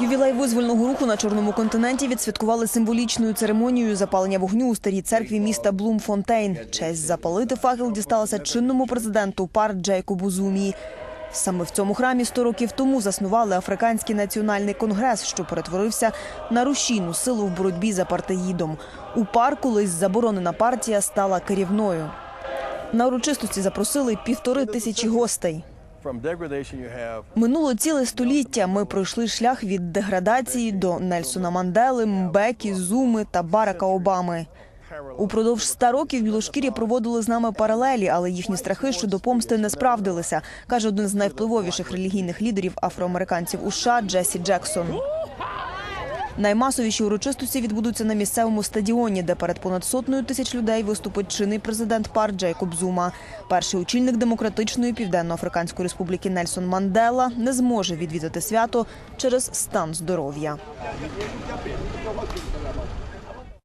Ювілей визвольного руху на чорному континенті відсвяткували символічною церемонією запалення вогню у старій церкві міста Блумфонтейн. Честь запалити факел дісталася чинному президенту пар Джейкобу Зумі. Саме в цьому храмі 100 років тому заснували Африканський національний конгрес, що перетворився на рушійну силу в боротьбі з апартеїдом. У пар колись заборонена партія стала керівною. На урочистості запросили півтори тисячі гостей. Минуло ціле століття. Ми пройшли шлях від деградації до Нельсона Мандели, Мбекі, Зуми та Барака Обами. Упродовж ста років білошкірі проводили з нами паралелі, але їхні страхи щодо помсти не справдилися, каже один з найвпливовіших релігійних лідерів афроамериканців у США Джесі Джексон. Наймасовіші урочистості відбудуться на місцевому стадіоні, де перед понад сотнею тисяч людей виступить чинний президент пар Джейкоб Зума. Перший очільник демократичної південно-африканської республіки Нельсон Мандела не зможе відвідати свято через стан здоров'я.